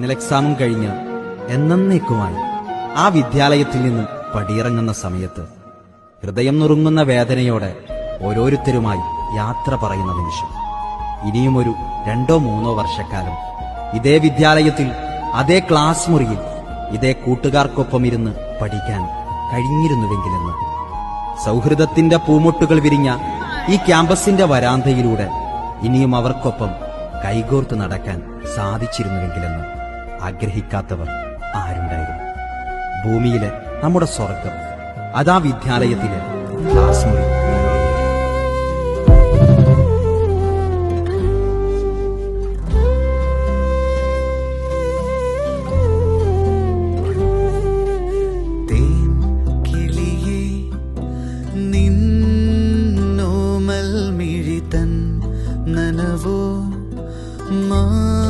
Final എക്സാമും കഴിഞ്ഞ് എന്നേക്കുമായി ആ വിദ്യാലയത്തിൽ നിന്നും പടിയിറങ്ങുന്ന സമയത്ത് ഹൃദയം നുറുങ്ങുന്ന വേദനയോടെ ഓരോരുത്തരുമായി യാത്ര പറയുന്ന നിമിഷം. ഇനിയും ഒരു രണ്ടോ മൂന്നോ വർഷക്കാലം ഇതേ വിദ്യാലയത്തിൽ അതേ ക്ലാസ് മുറിയിൽ ഇതേ കൂട്ടുകാർക്കൊപ്പം ഇരുന്ന് പഠിക്കാൻ കഴിഞ്ഞിരുന്നുവെങ്കിലെന്ന്. സൗഹൃദത്തിന്റെ പൂമൊട്ടുകൾ വിരിഞ്ഞ ഈ ക്യാമ്പസിന്റെ വരാന്തയിലൂടെ ഇനിയും അവർക്കൊപ്പം കൈകോർത്ത് നടക്കാൻ സാധിച്ചിരുന്നുവെങ്കിലെന്ന്. ആഗ്രഹിക്കാത്തവർ ആരുണ്ടായിരുന്നു? ഭൂമിയിലെ നമ്മുടെ സ്വർഗം അതാ വിദ്യാലയത്തിലെ ക്ലാസ് മുറി നനവോ മാഞ്ഞോ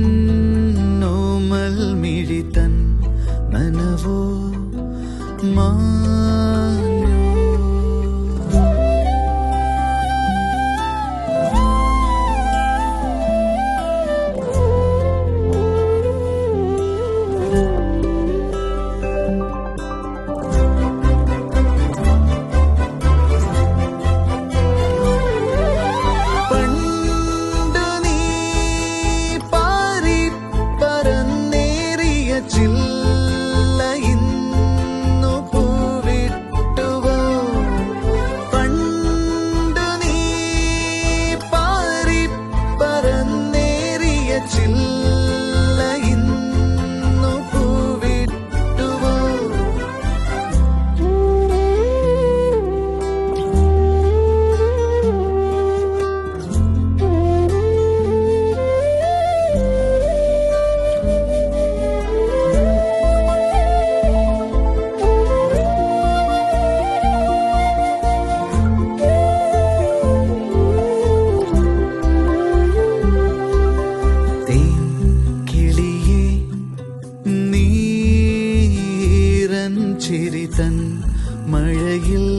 മാഞ്ഞോ மழை தன் மழையில்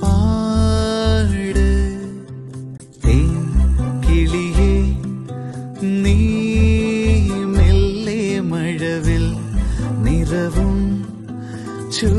பாடு. தேன் கிளியே நீ மெல்லே மழவில் நிறவும் சூ